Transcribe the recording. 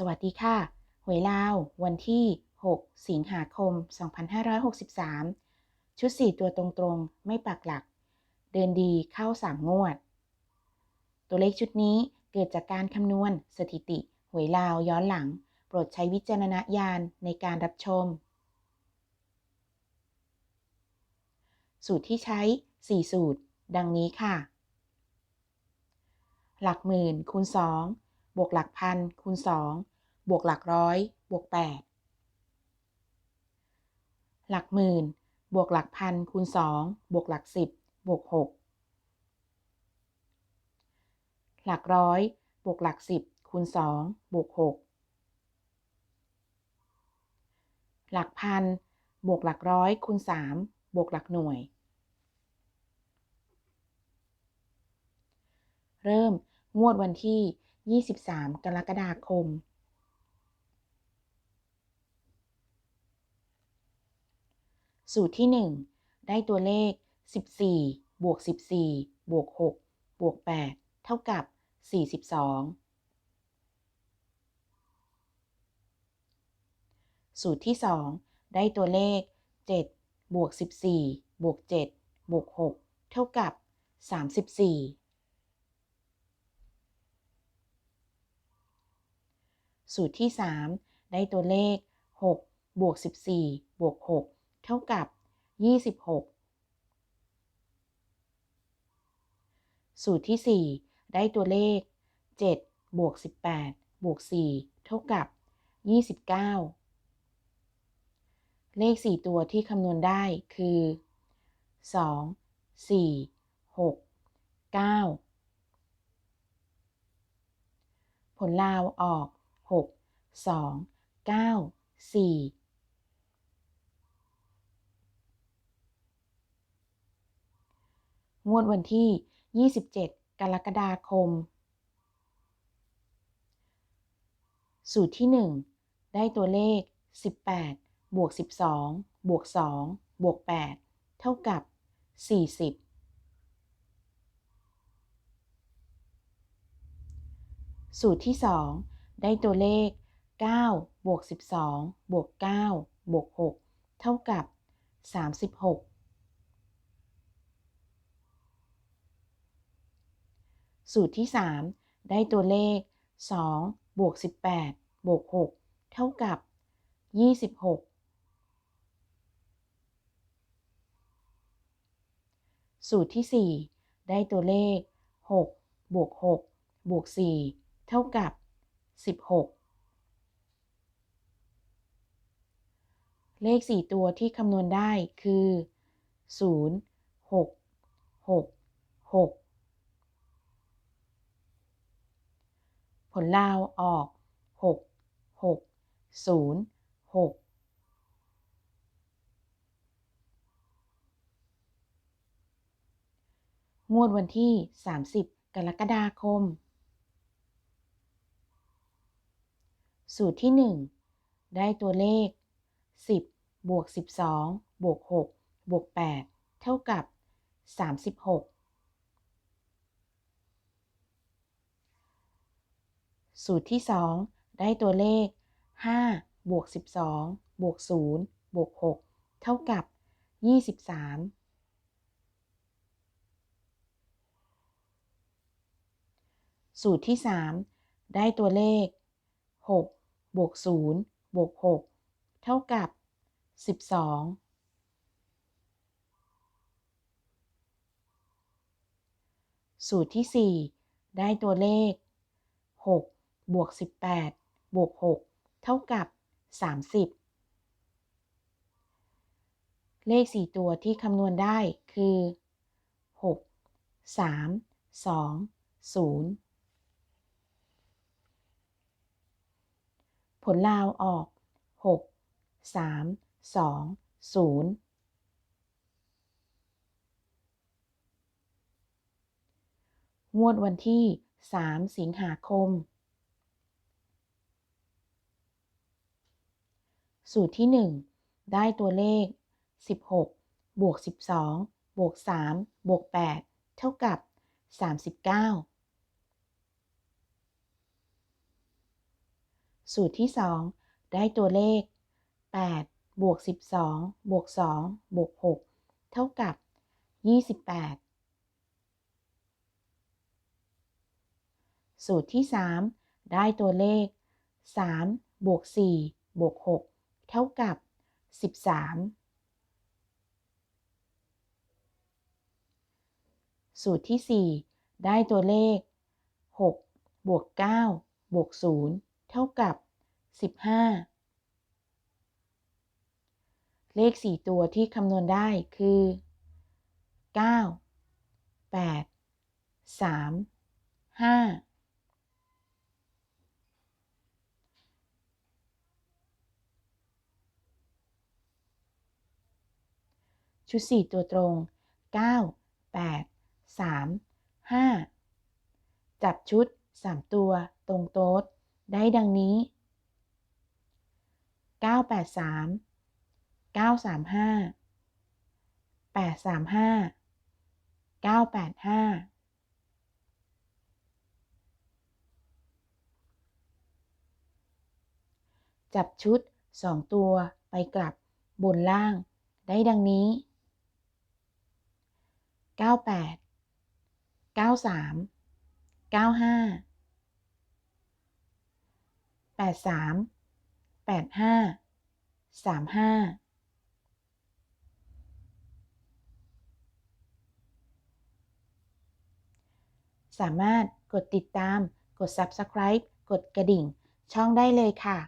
สวัสดีค่ะ หวยลาว วันที่ 6 สิงหาคม 2563 ชุด 4 ตัวตรงๆ ไม่ปักหลัก เดินดีเข้า 3 งวด ตัวเลขชุดนี้เกิดจากการคำนวณสถิติ หวยลาวย้อนหลัง โปรดใช้วิจารณญาณในการรับชม สูตรที่ใช้ 4 สูตร ดังนี้ค่ะ หลักหมื่นคูณ 2 บวกหลักพันคูณ 2 บวกหลักร้อย บวก 8 หลักหมื่น บวกหลักพันคูณ 2 บวกหลัก 10 บวก 6 หลักร้อย บวกหลัก 10คูณ 2 บวก 6 หลักพัน บวกหลักร้อยคูณ 3 บวกหลักหน่วย เริ่มงวดวันที่ 23 กรกฎาคม สูตรที่ 1 ได้ตัวเลข 14 บวก 14 บวก 6 บวก 8 เท่ากับ 42 สูตรที่ 2 ได้ตัวเลข 7 บวก 14 บวก 7 บวก 6 เท่ากับ 34 สูตรที่ 3 ได้ตัวเลข 6 บวก 14 บวก 6 เท่ากับ 26 สูตรที่ 4 ได้ตัวเลข 7 บวก 18 บวก 4 เท่ากับ 29 เลข 4 ตัวที่คำนวณได้คือ 2 4 6 9 ผลลาวออก 6 2 9 4งวดวันที่ 27 กรกฎาคม สูตรที่ 1 ได้ตัวเลข 18 บวก 12 บวก 2 บวก 8 เท่ากับ 40 สูตรที่ 2 ได้ตัวเลข 9 บวก 12 บวก 9 บวก 6 เท่ากับ 36 สูตรที่ 3 ได้ตัวเลข 2 บวก 18 บวก 6 เท่ากับ 26สูตรที่ 4 ได้ตัวเลข 6 บวก 6 บวก 4 เท่ากับ 16เลข4ตัวที่คำนวณได้คือ0 6 6 6ผลลาวออก6 6 0 6งวดวันที่ 30 กรกฎาคม สูตรที่ 1 ได้ตัวเลข 10 บวก 12 บวก 6 บวก 8 เท่ากับ 36 สูตรที่ 2 ได้ตัวเลข 5 บวก 12 บวก 0 บวก 6 เท่ากับ 23สูตรที่ 3 ได้ตัวเลข 6 บวก0บวก6เท่ากับ 12 สูตรที่ 4 ได้ตัวเลข 6 บวก 18 บวก 6 เท่ากับ 30 เลข 4 ตัวที่คำนวณได้คือ 6 3 2 0 ผลลาวออก 6 3 2 0 งวดวันที่ 3 สิงหาคม สูตรที่ 1 ได้ตัวเลข 16 บวก 12 บวก 3 บวก 8 เท่ากับ 39 สูตรที่ 2 ได้ตัวเลข 8 บวก 12 บวก 2 บวก 6 เท่ากับ 28 สูตรที่ 3 ได้ตัวเลข 3 บวก 4 บวก 6 เท่ากับ 13 สูตรที่ 4 ได้ตัวเลข 6 บวก 9 บวก 0 ท่ากับ 15 เลข 4 ตัวที่คำนวณได้คือ 9 8 3 5 ชุด 4 ตัวตรง 9 8 3 5 จับชุด 3 ตัวตรงโต๊ด ได้ดังนี้ 983 935 835 985จับชุด 2 ตัวไปกลับบนล่าง ได้ดังนี้ 98 93 95 83 85 35สามารถกดติดตาม กด Subscribe กดกระดิ่ง ช่องได้เลยค่ะ